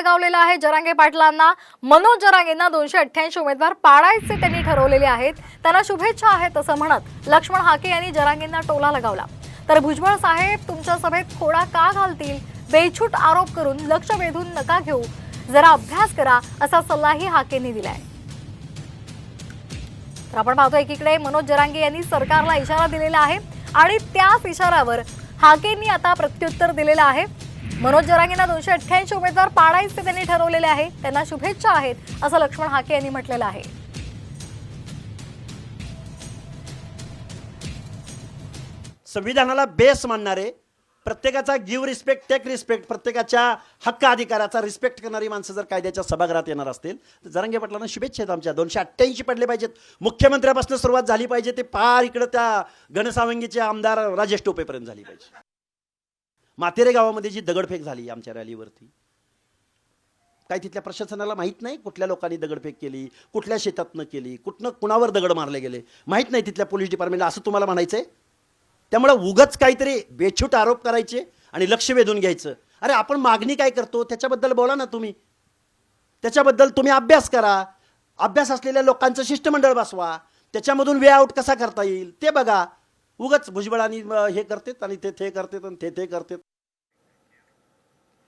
लगावलेला आहे. जरांगे पाटलांना मनोज जरांगेंना दोनशे अठ्ठ्याऐंशी उमेदवार पाडायचे त्यांनी ठरवलेले आहेत. त्यांना शुभेच्छा आहेत असं म्हणत लक्ष्मण हाके यांनी जरांगेंना टोला लगावला. तर भुजबळ साहेब तुमच्या सभेत खोडा का घालतील? बेछूट आरोप करून लक्ष वेधून नका घेऊ. जरा अभ्यास करा असा सल्लाही हाकेंनी दिलाय. तर आपण पाहतो एकीकडे मनोज जरांगे यांनी सरकारला इशारा दिलेला आहे आणि त्याच इशाऱ्यावर हाकेंनी आता प्रत्युत्तर दिलेलं आहे. मनोज जरांगेंना दोनशे अठ्ठ्याऐंशी उमेदवार पाडायचे त्यांनी ठरवलेले आहे. त्यांना शुभेच्छा आहेत असं लक्ष्मण हाके यांनी म्हटलेलं आहे. संविधानाला बेस मानणारे प्रत्येकाचा गिव्ह रिस्पेक्ट टेक रिस्पेक्ट प्रत्येकाच्या हक्क अधिकाराचा रिस्पेक्ट करणारी माणसं जर कायद्याच्या सभागृहात येणार असतील तर जरांगे पाटलांना शुभेच्छा आहेत आमच्या. दोनशे अठ्ठ्याऐंशी पडले पाहिजेत. मुख्यमंत्र्यापासून सुरुवात झाली पाहिजे ते पार इकडं त्या गणसावंगीचे आमदार राजेश टोपेपर्यंत झाली पाहिजे. मातेरे गावामध्ये जी दगडफेक झाली आमच्या रॅलीवरती काय तिथल्या प्रशासनाला माहीत नाही कुठल्या लोकांनी दगडफेक केली कुठल्या शेतातनं केली कुठनं कुणावर दगड मारले गेले? माहीत नाही तिथल्या पोलीस डिपार्टमेंटला असं तुम्हाला म्हणायचं आहे त्यामुळे उगच काहीतरी बेछूट आरोप करायचे आणि लक्ष वेधून घ्यायचं. अरे आपण मागणी काय करतो? त्याच्याबद्दल बोला ना तुम्ही. त्याच्याबद्दल तुम्ही अभ्यास करा. अभ्यास असलेल्या लोकांचं शिष्टमंडळ बसवा. त्याच्यामधून वे आउट कसा करता येईल? ते बघा. उगच भुजबळांनी हे करतेत आणि ते ते करतेत आणि ते ते करतेत.